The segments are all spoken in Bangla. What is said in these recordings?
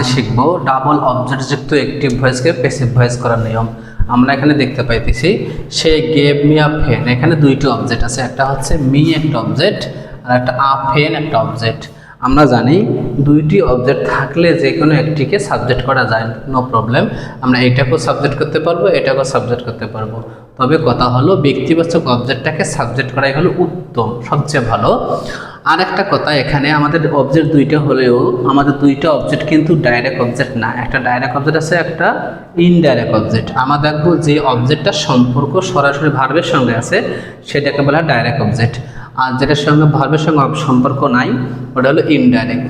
আজকে শিখব ডাবল অবজেক্টযুক্ত একটিভ ভয়েসকে প্যাসিভ ভয়েস করার নিয়ম আমরা এখানে দেখতে পাইতেছি। সে গেভ মি আ ফেন এখানে দুইটি অবজেক্ট আছে, একটা হচ্ছে মি একটা অবজেক্ট আর একটা আ ফেন একটা অবজেক্ট আমরা জানি দুইটি অবজেক্ট থাকলে যে কোনো একটিকে সাবজেক্ট করা যায় নো প্রবলেম আমরা এটাকেও সাবজেক্ট করতে পারব, এটাকেও সাবজেক্ট করতে পারব। তবে কথা হলো, ব্যক্তিবাচক অবজেক্টটাকে সাবজেক্ট করাই হলো উত্তম, সবচেয়ে ভালো। আর একটা কথা, এখানে আমাদের অবজেক্ট দুইটা হলেও আমাদের দুইটা অবজেক্ট কিন্তু ডাইরেক্ট অবজেক্ট না। একটা ডাইরেক্ট অবজেক্ট আছে, একটা ইনডাইরেক্ট অবজেক্ট আমরা দেখব যে অবজেক্টটার সম্পর্ক সরাসরি ভার্বের সঙ্গে আছে, সেটাকে বলা ডাইরেক্ট অবজেক্ট আর যেটার সঙ্গে ভার্বের সঙ্গে সম্পর্ক নাই, ওটা হলো ইনডাইরেক্ট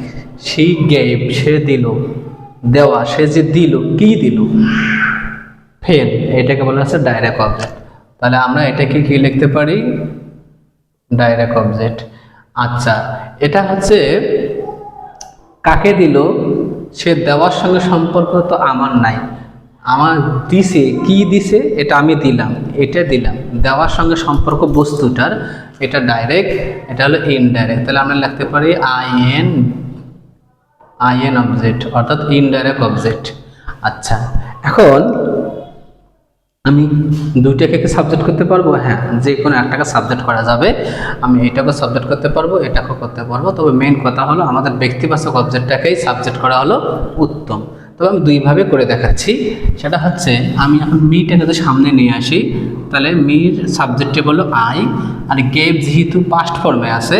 সি গেভ সে দিল, দেওয়া, সে যে দিল, কি দিল? ফেন এটাকে বলা হচ্ছে ডাইরেক্ট অবজেক্ট তাহলে আমরা এটাকে কি লিখতে পারি? ডাইরেক্ট অবজেক্ট আচ্ছা এটা হচ্ছে কাকে দিল? সে দেওয়ার সঙ্গে সম্পর্ক তো আমার নাই। আমার দিছে, কি দিছে এটা আমি দিলাম, এটা দিলাম। দেওয়ার সঙ্গে সম্পর্ক বস্তুটার, এটা ডাইরেক্ট এটা হলো ইনডাইরেক্ট তাহলে আমরা লিখতে পারি I N I N object অর্থাৎ ইনডাইরেক্ট অবজেক্ট আচ্ছা এখন আমি দুইটাকে কি সাবজেক্ট করতে পারব? হ্যাঁ যে কোনো একটাকে সাবজেক্ট করা যাবে। আমি এটাকে সাবজেক্ট করতে পারব, এটাকেও করতে পারব। তবে মেন কথা হলো, আমাদের ব্যক্তিবাচক অবজেক্টটাকেই সাবজেক্ট করা হলো উত্তম। তবে আমি দুইভাবে করে দেখাচ্ছি। সেটা হচ্ছে, আমি এখন মিটাকে যদি সামনে নিয়ে আসি, তাহলে মির সাবজেক্টে বলো আই আর গেভ যেহেতু পাস্ট ফর্মে আছে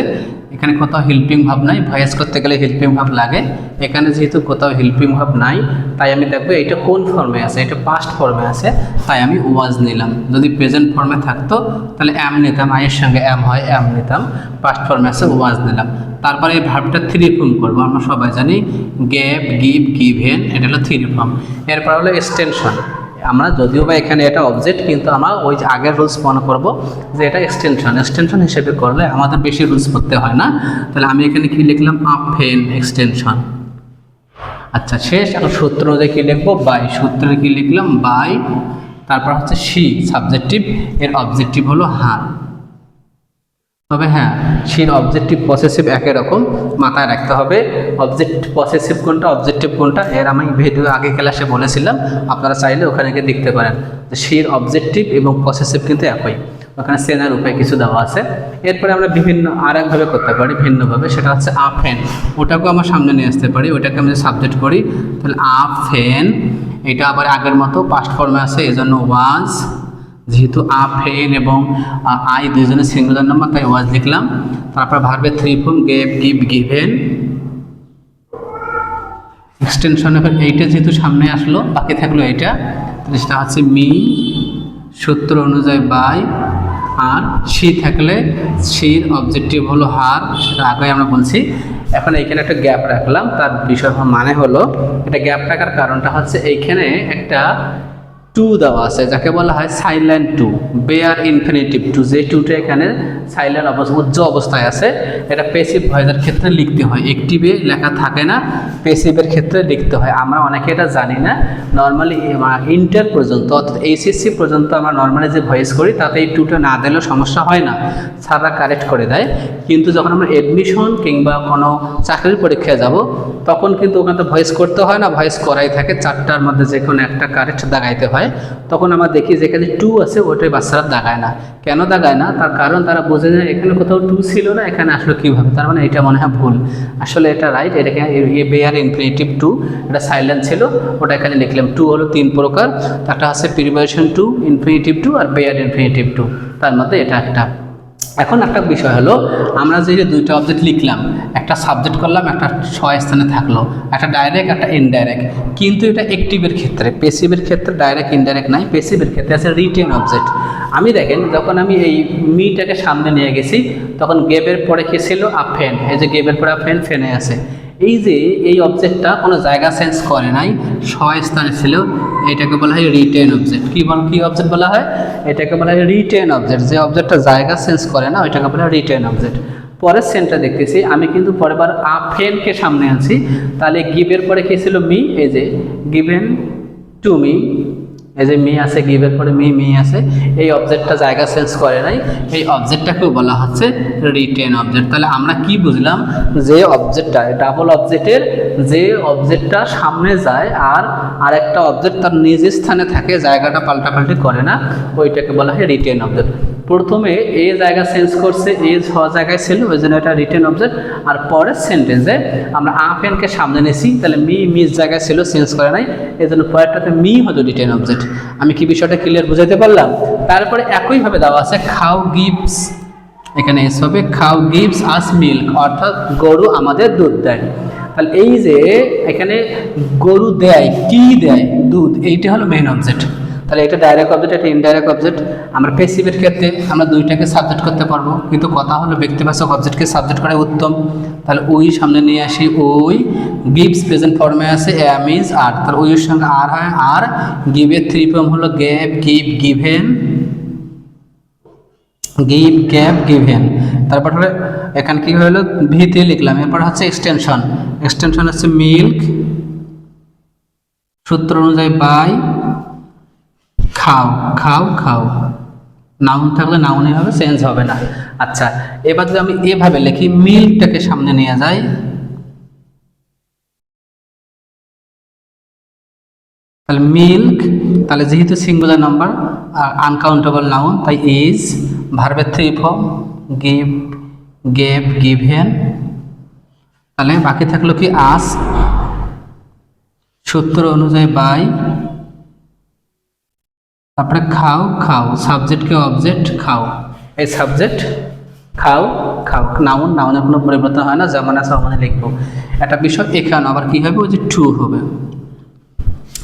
এখানে কোথাও হেল্পিং ভাব নাই ভয়েস করতে গেলে হেল্পিং ভাব লাগে। এখানে যেহেতু কোথাও হেল্পিং ভাব নাই, তাই আমি দেখব এটা কোন ফর্মে আছে এটা পাস্ট ফর্মে আছে, তাই আমি ওয়াজ নিলাম। যদি প্রেজেন্ট ফর্মে থাকতো, তাহলে অ্যাম নিতাম, আয়ের সঙ্গে অ্যাম হয় অ্যাম নিতাম। পাস্ট ফর্মে আছে ওয়াজ নিলাম। তারপরে এই ভার্বটা থ্রি ফর্ম করব, আমরা সবাই জানি গ্যাপ গিভ গিভেন এটা হলো থ্রি ফর্ম এরপর হলো এক্সটেনশন আমরা যদিও বা এখানে এটা অবজেক্ট কিন্তু আমরা ওই যে আগের রুলস মনে করব যে এটা এক্সটেনশন এক্সটেনশন হিসেবে করলে আমাদের বেশি রুলস করতে হয় না। তাহলে আমি এখানে কি লিখলাম? আফেন এক্সটেনশন আচ্ছা শেষ এখন সূত্র অনুযায়ী কী লিখব? বাই সূত্রে কী লিখলাম? বাই তারপর হচ্ছে সি সাবজেক্টিভ এর অবজেক্টিভ হলো হার তবে হ্যাঁ সির অবজেক্টিভ পসেসিভ একই রকম মাথায় রাখতে হবে। অবজেক্ট পসেসিভ কোনটা অবজেক্টিভ কোনটা, এর আমি ভিডিও আগে ক্লাসে বলেছিলাম, আপনারা চাইলে ওখানে গিয়ে দেখতে পারেন। যে সির অবজেক্টিভ এবং পসেসিভ কিন্তু একই। ওখানে সেনার উপায় কিছু দেওয়া আছে। এরপরে আমরা বিভিন্ন আর একভাবে করতে পারি, ভিন্নভাবে। সেটা হচ্ছে আ ফ্যান ওটাকেও আমরা সামনে নিয়ে আসতে পারি, ওটাকে আমি সাবজেক্ট করি, তাহলে আ ফ্যান এটা আবার আগের মতো পাস্ট ফর্মে আছে এই জন্য ওয়াজ যেহেতু আ ফেন এবং আই দুজনের সিঙ্গুলার নাম্বার তাই ওয়াজ লিখলাম। তারপর ভার্বের three form gave give given extension এইটা যেহেতু সামনে আসলো, বাকি থাকল এইটা। সেটা হচ্ছে মি, সূত্র অনুযায়ী বাই, আর সি থাকলে সির অবজেক্টিভ হলো হার, সেটা আগে আমরা বলছি। এখন এইখানে একটা গ্যাপ রাখলাম, তার বিষয় মানে হলো, এটা গ্যাপ রাখার কারণটা হচ্ছে এইখানে একটা টু দেওয়া আছে, যাকে বলা হয় silent to bare infinitive to যে টুটা এখানে সাইলেন্ট অবস্থা উজ্জ অবস্থায় আছে, এটা পেসিভ ভয়েসের ক্ষেত্রে লিখতে হয়। একটিভে লেখা থাকে না পেসিভের ক্ষেত্রে লিখতে হয়। আমরা অনেকে এটা জানি না। নর্মালি ইন্টার পর্যন্ত, অর্থাৎ এইচএসসি পর্যন্ত আমরা নর্মালি যে ভয়েস করি, তাতে এই টুটা না দিলেও সমস্যা হয় না। সারা কারেক্ট করে দেয়। কিন্তু যখন আমরা এডমিশন কিংবা কোনো চাকরির পরীক্ষায় যাব, তখন কিন্তু ওখানে ভয়েস করতে হয় না ভয়েস করাই থাকে। চারটার মধ্যে যে কোনো একটা কারেক্ট দাগাইতে হয়। তখন আমরা দেখি যেখানে টু আছে, ওটাই বাচ্চারা দাগায় না। কেন দাগায় না? তার কারণ তারা বোঝে যে এখানে কোথাও টু ছিল না, এখানে আসলে কীভাবে? তার মানে এটা মনে হয় ভুল। আসলে এটা রাইট এটাকে বেয়ার ইনফিনিটিভ টু এটা সাইলেন্ট ছিল, ওটা এখানে লিখলাম। টু হলো তিন প্রকার, একটা আছে প্রিপারেশন টু ইনফিনিটিভ টু আর বেয়ার ইনফিনিটিভ টু তার মধ্যে এটা একটা। এখন একটা বিষয় হলো, আমরা যে দুইটা অবজেক্ট লিখলাম, একটা সাবজেক্ট করলাম, একটা ছয় স্থানে থাকল, একটা ডাইরেক্ট একটা ইনডাইরেক্ট কিন্তু এটা অ্যাক্টিভের ক্ষেত্রে পেসিভের ক্ষেত্রে ডাইরেক্ট ইনডাইরেক্ট নাই পেসিভের ক্ষেত্রে আছে রিটেন অবজেক্ট আমি দেখেন, যখন আমি এই মিটাকে সামনে নিয়ে গেছি, তখন গেবের পরে কি ছিল? আফেন এই যে গেবের পরে ফ্যান ফেনে আছে। এই যে এই অবজেক্টটা কোনো জায়গা সেন্স করে নাই, ছয় স্থানে ছিল এটাকে বলা হয় রিটেন অবজেক্ট কি বল কী অবজেক্ট বলা হয়? এটাকে বলা হয় রিটেন অবজেক্ট যে অবজেক্টটা জায়গা চেঞ্জ করে না, ওইটাকে বলা হয় রিটেন অবজেক্ট পরের সেন্টটা দেখতেছি। আমি কিন্তু পরের বার আফেনকে সামনে আনছি। তাহলে গিভের পরে কী ছিল মি এই যে গিভেন টু মি এই যে মেয়ে আছে গিভের পরে মেয়ে মেয়ে আছে, এই অবজেক্টটা জায়গা চেঞ্জ করে নাই। এই অবজেক্টটাকেও বলা হচ্ছে রিটেন অবজেক্ট তাহলে আমরা কি বুঝলাম? যে অবজেক্টটা ডাবল অবজেক্টের যে অবজেক্টটা সামনে যায় আর আরেকটা অবজেক্ট তার নিজ স্থানে থাকে, জায়গাটা পাল্টাপাল্টি করে না, ওইটাকে বলা হয় রিটেন অবজেক্ট প্রথমে এ জায়গা চেঞ্জ করছে, এ ছ জায়গায় ছিল, ওই জন্য এটা রিটেন অবজেক্ট আর পরের সেন্টেন্সে আমরা আপ এনকে সামনে নিয়েছি, তাহলে মি মিস জায়গায় ছিল চেঞ্জ করে নাই। এই জন্য পরেরটাতে মি হতো রিটেন অবজেক্ট আমি কি বিষয়টা ক্লিয়ার বুঝাইতে পারলাম? তারপরে একইভাবে দেওয়া আছে খাও গিভস এখানে এস হবে খাও গিভস আস মিল্ক অর্থাৎ গরু আমাদের দুধ দেয়। তাহলে এই যে এখানে গরু দেয়, কি দেয়? দুধ। এইটা হলো মেইন অবজেক্ট তাহলে এটা ডাইরেক্ট অবজেক্ট এটা ইনডাইরেক্ট অবজেক্ট আমরা পেসিভের ক্ষেত্রে আমরা দুইটাকে সাবজেক্ট করতে পারব। কিন্তু কথা হলো ব্যক্তিবাচক অবজেক্টকে সাবজেক্ট করা উত্তম। তাহলে ওই সামনে নিয়ে আসি ওই। গিভস প্রেজেন্ট ফর্মে আছে অ্যাম ইজ আর তাহলে ওইয়ের সঙ্গে আর হয় আর গিভের থ্রি ফর্ম হলো gave give given give gave given তারপর হলো এখানে কি হলো? ভিতে লিখলাম। এরপর হচ্ছে এক্সটেনশন এক্সটেনশন হচ্ছে মিল্ক সূত্র অনুযায়ী বাই খাও খাও খাও। নাউন থাকলে নাউনই হবে, চেঞ্জ হবে না। আচ্ছা এবার যদি আমি এভাবে লিখি, মিল্কটাকে সামনে নিয়ে যাই। তাহলে মিল্ক, তাহলে যেহেতু সিঙ্গুলার নাম্বার আর আনকাউন্টেবল নাউন তাই ইজ ভার্বের three form give gave given তাহলে বাকি থাকল কি আস সূত্র অনুযায়ী বাই তারপরে খাও খাও সাবজেক্টকে অবজেক্ট খাও। এই সাবজেক্ট খাও খাও। নাউন, নাউনের কোনো পরিবর্তন হয় না যেমন আছে ওখানে লিখব। একটা বিষয় এখানে আবার কী হবে? ওই যে টু হবে।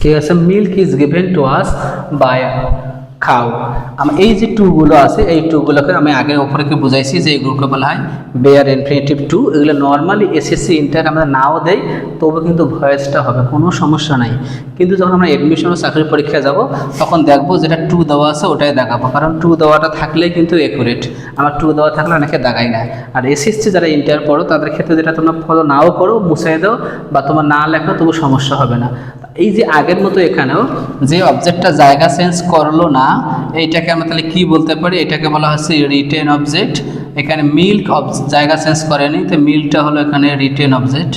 ঠিক আছে? Milk is given to us by cow. এই যে টুগুলো আছে, এই টুগুলোকে আমি আগে ওপরে কি বুঝাইছি যে এগুলোকে বলা হয় বেয়ার ইনফিনিটিভ টু এগুলো নর্মালি এসএসসি ইন্টার আমরা নাও দেই, তবু কিন্তু ভয়েসটা হবে, কোনো সমস্যা নাই। কিন্তু যখন আমরা এডমিশন ও চাকরির পরীক্ষায় যাব, তখন দেখব যেটা টু দেওয়া আছে ওটাই দেখাবো। কারণ টু দেওয়াটা থাকলেই কিন্তু একুরেট আমার টু দেওয়া থাকলে অনেকে দেখাই না। আর এসএসসি যারা ইন্টার পড়ো, তাদের ক্ষেত্রে যেটা তোমরা ফলো নাও করো মুছাই দাও, বা তোমার না লেখো, তবু সমস্যা হবে না। এই যে আগের মতো এখানেও যে অবজেক্টটা জায়গা চেঞ্জ করল না, এইটাকে আমরা তাহলে কি বলতে পারি? এটাকে বলা হচ্ছে রিটেন অবজেক্ট এখানে মিল্ক জায়গা চেঞ্জ করেনি, তো মিল্কটা হলো এখানে রিটেন অবজেক্ট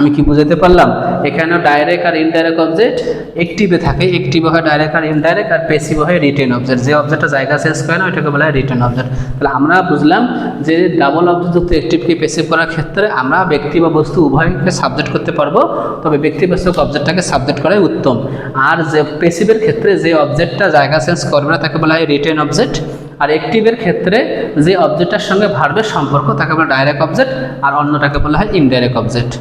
আমি কি বুঝাতে পারলাম? এখানেও ডাইরেক্ট আর ইনডাইরেক্ট অবজেক্ট অ্যাক্টিভে থাকে। অ্যাক্টিভ হয় ডাইরেক্ট আর ইনডাইরেক্ট আর পেসিভ হয় রিটেন অবজেক্ট যে অবজেক্টটা জায়গা চেঞ্জ করে না, ওইটাকে বলা হয় রিটেন অবজেক্ট তাহলে আমরা বুঝলাম যে ডাবল অবজেক্ট যুক্ত অ্যাক্টিভকে পেসিভ করার ক্ষেত্রে আমরা ব্যক্তি বা বস্তু উভয়কে সাবজেক্ট করতে পারব। তবে ব্যক্তিবাচক অবজেক্টটাকে সাবজেক্ট করাই উত্তম। আর যে পেসিভের ক্ষেত্রে যে অবজেক্টটা জায়গা চেঞ্জ করবে না, তাকে বলা হয় রিটেন অবজেক্ট আর অ্যাক্টিভের ক্ষেত্রে যে অবজেক্টটার সঙ্গে ভার্বের সম্পর্ক, তাকে বলা ডাইরেক্ট অবজেক্ট আর অন্যটাকে বলা হয় ইনডাইরেক্ট অবজেক্ট